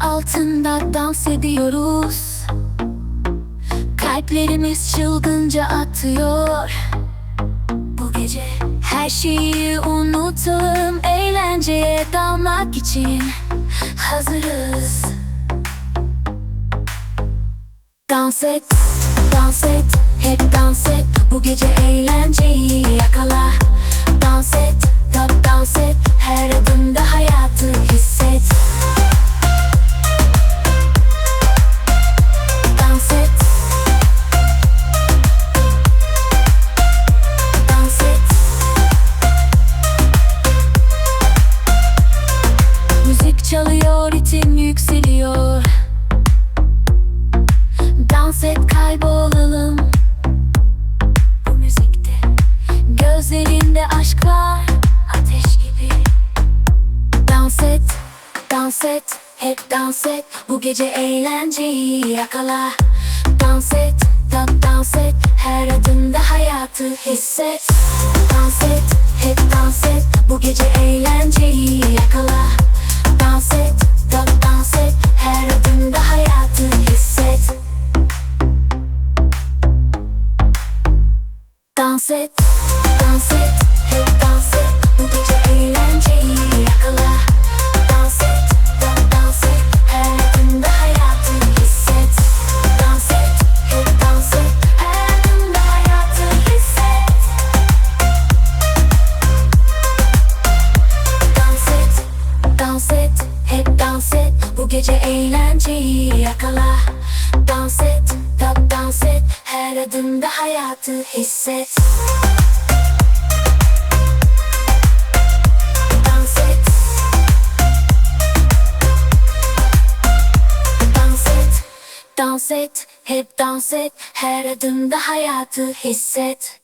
altında dans ediyoruz. Kalplerimiz çılgınca atıyor. Bu gece her şeyi unutalım Eğlenceye dalmak için hazırız. Dans et, dans et, hep dans et. Bu gece dans et Hep dans et. Bu gece eğlenceyi yakala. Dans et, tap dans et. Her adımda hayatı hisset. Dans et, hep dans et. Bu gece eğlenceyi yakala. Dans et, tap dans et. Her adımda hayatı hisset. Dans et, dans et, Gece eğlenceyi yakala. Dans et, tap dans et Her adımda hayatı hisset. Dans et. Dans et, dans et, hep dans et Her adımda hayatı hisset